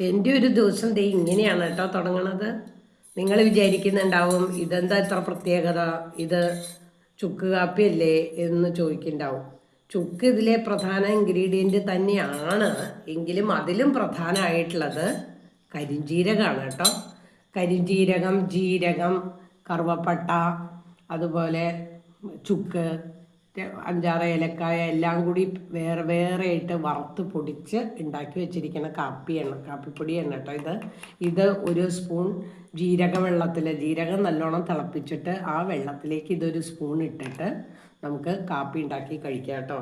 എന്റെ ഒരു ദിവസം ദേ ഇങ്ങനെയാണ് കേട്ടോ തുടങ്ങണത്. നിങ്ങൾ വിചാരിക്കുന്നുണ്ടാവും ഇതെന്താ ഇത്ര പ്രത്യേകത? ഇത് ചുക്ക് കാപ്പിയല്ലേ? എന്ന് ചോദിക്കുന്നുണ്ടാവും. ചുക്ക് ഇതിലെ പ്രധാന ഇൻഗ്രീഡിയന്റ് തന്നെയാണ്. എങ്കിലും അതിലും പ്രധാനമായിട്ടുള്ളത് കരിഞ്ജീരകമാണ് കേട്ടോ. കരിഞ്ജീരകം ജീരകം കറുവപ്പട്ട അതുപോലെ ചുക്ക് അഞ്ചാറ് ഏലക്കായ എല്ലാം കൂടി വേറെ വേറെ ആയിട്ട് വറുത്ത് പൊടിച്ച് ഉണ്ടാക്കി വെച്ചിരിക്കുന്ന കാപ്പി എണ്ണ കാപ്പിപ്പൊടി എണ്ണ കേട്ടോ ഇത്. ഇത് ഒരു സ്പൂൺ ജീരക വെള്ളത്തിൽ ജീരകം നല്ലോണം തിളപ്പിച്ചിട്ട് ആ വെള്ളത്തിലേക്ക് ഇതൊരു സ്പൂൺ ഇട്ടിട്ട് നമുക്ക് കാപ്പി ഉണ്ടാക്കി കഴിക്കാം കേട്ടോ.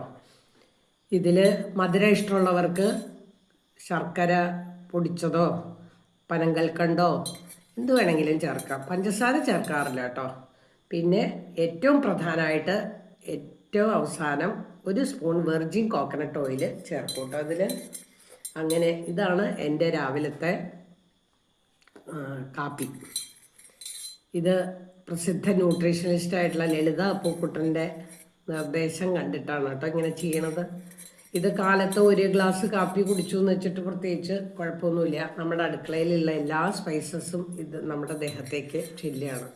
ഇതിൽ മധുര ഇഷ്ടമുള്ളവർക്ക് ശർക്കര പൊടിച്ചതോ പനങ്കൽക്കണ്ടോ എന്ത് വേണമെങ്കിലും ചേർക്കാം. പഞ്ചസാര ചേർക്കാറില്ല കേട്ടോ. പിന്നെ ഏറ്റവും പ്രധാനമായിട്ട് ഏറ്റവും അവസാനം ഒരു സ്പൂൺ വെർജിൻ കോക്കനട്ട് ഓയിൽ ചേർക്കും അതിൽ അങ്ങനെ ഇതാണ് എന്റെ രാവിലത്തെ കാപ്പി. ഇത് പ്രസിദ്ധ ന്യൂട്രീഷനിസ്റ്റ് ആയിട്ടുള്ള ലളിത അപ്പൂക്കുട്ടന്റെ നിർദ്ദേശം കണ്ടിട്ടാണ് കേട്ടോ ഇങ്ങനെ ചെയ്യണത്. ഇത് കാലത്ത് ഒരു ഗ്ലാസ് കാപ്പി കുടിച്ചു എന്ന് വെച്ചിട്ട് പ്രത്യേകിച്ച് കുഴപ്പമൊന്നുമില്ല. നമ്മുടെ അടുക്കളയിലുള്ള എല്ലാ സ്പൈസസും ഇത് നമ്മുടെ ദേഹത്തേക്ക് ചെല്ലുകയാണ്.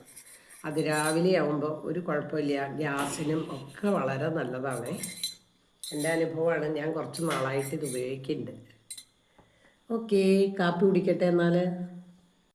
അത് രാവിലെ ആവുമ്പോൾ ഒരു കുഴപ്പമില്ല. ഗ്യാസിനും ഒക്കെ വളരെ നല്ലതാണ്. എന്റെ അനുഭവമാണ് ഞാൻ കുറച്ച് നാളായിട്ട് ഇത് ഉപയോഗിക്കുന്നുണ്ട്. ഓക്കെ കാപ്പി കുടിക്കട്ടെ എന്നാൽ